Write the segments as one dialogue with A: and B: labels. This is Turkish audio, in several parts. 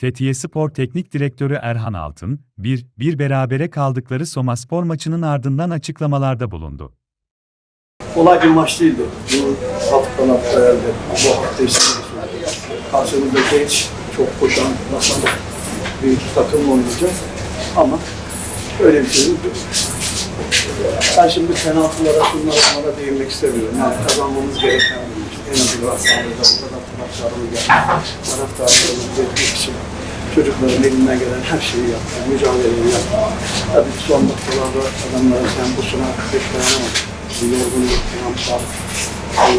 A: Fethiye Spor Teknik Direktörü Erhan Altın, bir, bir berabere kaldıkları Soma Spor maçının ardından açıklamalarda bulundu.
B: kolay bir maç değildi. Bu haftadan hafta elde. Bu hafta karşımızda genç, çok koşan, basan bir takımla oynayacağız. Ama öyle bir şey yok. Ben şimdi penaltılara, şunlara, bunlara değinmek istemiyorum. Yani kazanmamız gereken bir iş. En azından sahada bu kadar taraftarımız geldi. Taraftarlarımızı etmek için çocukların elinden gelen her şeyi yaptı. Mücadeleyi yaptı. Tabii son dakikalarda adamlar sen bu sona pek dayanamadı. Bir yorgunluk, yanslar, e,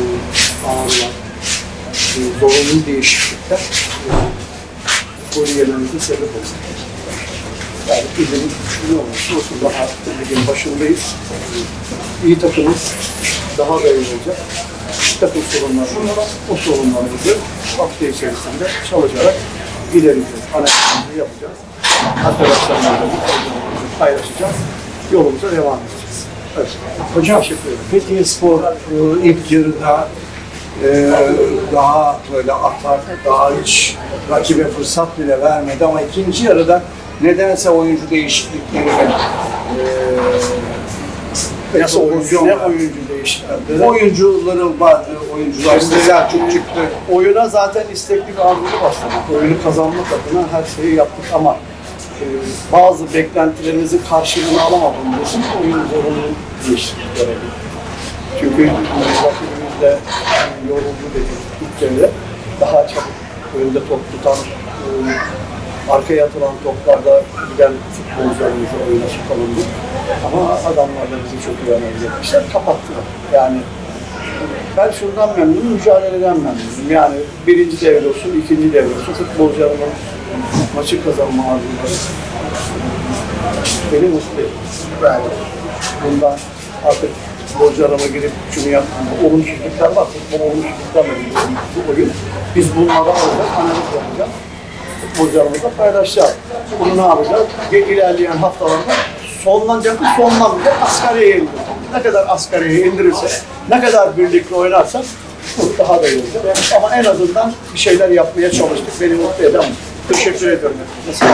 B: ağrılar, e, zorunlu değişiklikler e, golü yememize sebep oldu. Yani bizim ne olursa olsun daha ligin başındayız. İyi takımız daha da iyi olacak. Takım sorunları var. O sorunlarımızı hafta içerisinde çalışarak ilerleyeceğiz. Analizimizi yapacağız. Arkadaşlarımızla paylaşacağız. Yolumuza devam edeceğiz. Evet.
C: Hocam. Fethiye Spor e, ilk yarıda e, daha böyle atak, daha hiç rakibe fırsat bile vermedi ama ikinci yarıda nedense oyuncu değişiklikleri e,
B: Nasıl oyuncu, ne oyuncu değişiklikleri?
C: oyuncuların vardı, oyuncular işte Selçuk çıktı.
B: Oyuna zaten istekli ve arzulu başladık. Oyunu kazanmak adına her şeyi yaptık ama e, bazı beklentilerimizin karşılığını alamadığımız için oyun zorunlu değişiklikler edildi. Çünkü rakibimiz de e, yoruldu dedik ilk yarıda. Daha çabuk önde top tutan, e, arkaya atılan toplarda giden futbolcularımızı oyuna sokalımdı. Ama adamlar da bizi çok iyi analiz etmişler, kapattılar. Yani ben şuradan memnunum, mücadeleden memnunum. Yani birinci devre olsun, ikinci devre olsun futbolcularımın maçı kazanma arzuları beni mutlu. Yani bundan artık futbolcularıma girip şunu yapmam. Olumsuzluklar var, futbol olumsuzluklarla ilgili bu oyun. Biz bunlara alacağız, analiz yapacağız. Futbolcularımızla paylaşacağız. Bunu ne yapacağız? İlerleyen haftalarda sonlanacak mı? Sonlanmayacak. Asgariye indirecek. Ne kadar asgariye indirirse, ne kadar birlikte oynarsak daha da iyi olacak. Ama en azından bir şeyler yapmaya çalıştık. Beni mutlu eden. Teşekkür ediyorum. Mesela.